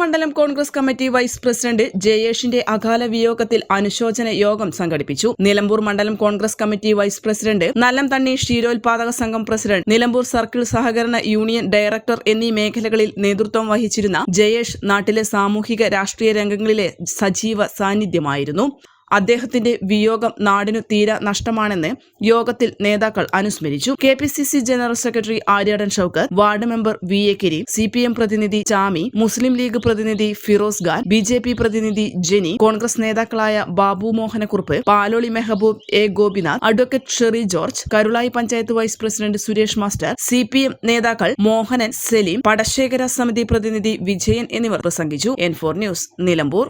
മണ്ഡലം Congress committee vice president ജയേഷിന്റെ അകാല വിയോഗത്തിൽ അനുശോചന യോഗം സംഘടിപ്പിച്ചു. നിലമ്പൂർ മണ്ഡലം കോൺഗ്രസ് കമ്മിറ്റി വൈസ് പ്രസിഡന്റ് നല്ലം തണ്ണി ക്ഷീരോത്പാദക സംഘം പ്രസിഡന്റ് നിലമ്പൂർ സർക്കിൾ സഹകരണ യൂണിയൻ ഡയറക്ടർ എന്നീ മേഖലകളിൽ നേതൃത്വം വഹിച്ചിരുന്ന ജയേഷ് നാട്ടിലെ സാമൂഹിക രാഷ്ട്രീയ രംഗങ്ങളിലെ സജീവ സാന്നിധ്യമായിരുന്നു. അദ്ദേഹത്തിന്റെ വിയോഗം നാടിനു തീര നഷ്ടമാണെന്ന് യോഗത്തിൽ നേതാക്കൾ അനുസ്മരിച്ചു. K P C C general secretary Aryadan Shoukath ward member V A Keri C P M പ്രതിനിധി ചാമി മുസ്ലിം ലീഗ് പ്രതിനിധി Firoz Khan B J P പ്രതിനിധി ജെനി കോൺഗ്രസ് നേതാക്കളായ Babu Mohanakurup Paloli Mehaboob A Gopinath advocate Sherry George Karulai panchayat vice president Suresh master C P M നേതാക്കൾ മോഹനൻ സലീം പടശേഖര സമിതി പ്രതിനിധി വിജയൻ എന്നിവർ പ്രസംഗിച്ചു. N four news Nilambur.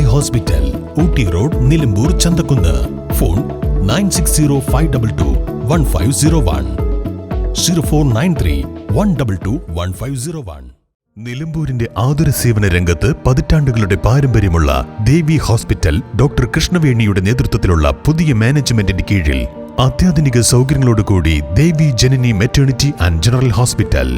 I hospital Ooty road Nilambur Chanthakkunnu. Phone nine six zero five double two one five zero one. Zero four nine three one double two one five zero one. നിലമ്പൂരിന്റെ ആതുര സേവന രംഗത്ത് പതിറ്റാണ്ടുകളുടെ പാരമ്പര്യമുള്ള ദേവി hospital doctor കൃഷ്ണവേണിയുടെ നേതൃത്വത്തിലുള്ള പുതിയ മാനേജ്മെന്റിന്റെ കീഴിൽ അത്യാധുനിക സൗകര്യങ്ങളോടുകൂടി Devi Janani maternity and general hospital.